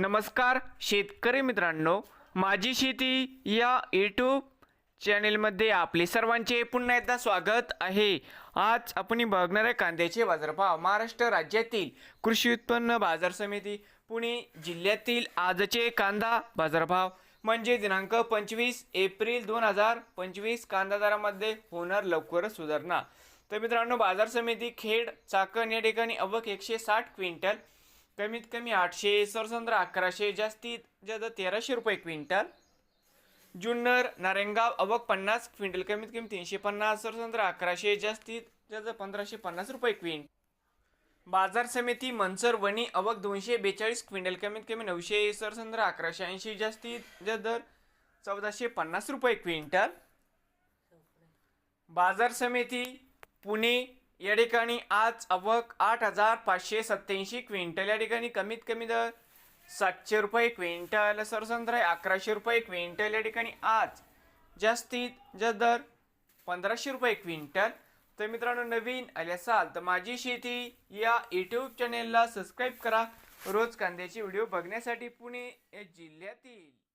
नमस्कार शेतकरी मित्रांनो. माझी शेती या यूट्यूब चॅनेलमध्ये आपले सर्वांचे पुन्हा एकदा स्वागत आहे. आज आपण बघणार आहे कांद्याचे बाजारभाव महाराष्ट्र राज्यातील कृषी उत्पन्न बाजार समिती पुणे जिल्ह्यातील आजचे कांदा बाजारभाव. म्हणजे दिनांक पंचवीस एप्रिल दोन हजार पंचवीस कांदा दरामध्ये होणार लवकरच सुधारणा. तर मित्रांनो बाजार समिती खेड चाकण या ठिकाणी अवक एकशे साठ क्विंटल कमीत कमी आठशे सरसंद्र अकराशे जास्तीत जास्त तेराशे रुपये क्विंटल. जुन्नर नारेंगाव अवक पन्नास क्विंटल कमीत कमी तीनशे पन्नास सरसंद्र अकराशे जास्तीत जास्त पंधराशे पन्नास रुपये क्विंट बाजार समिती मनसर वणी अवक दोनशे बेचाळीस क्विंटल कमीत कमी नऊशे सरसंद्र अकराशे ऐंशी जास्तीत जास्त दर चौदाशे पन्नास रुपये क्विंटल. बाजार समिती पुणे या ठिकाणी आज आवक आठ हजार पाचशे सत्त्याऐंशी क्विंटल. या ठिकाणी कमीत कमी दर सातशे रुपये क्विंटल. सरसंत्र अकराशे रुपये क्विंटल. या ठिकाणी आज जास्तीत जास्त दर पंधराशे रुपये क्विंटल. तर मित्रांनो नवीन आले असाल तर माझी शेती या यूट्यूब चॅनेलला सबस्क्राईब करा. रोज कांद्याचे व्हिडिओ बघण्यासाठी पुणे या जिल्ह्यातील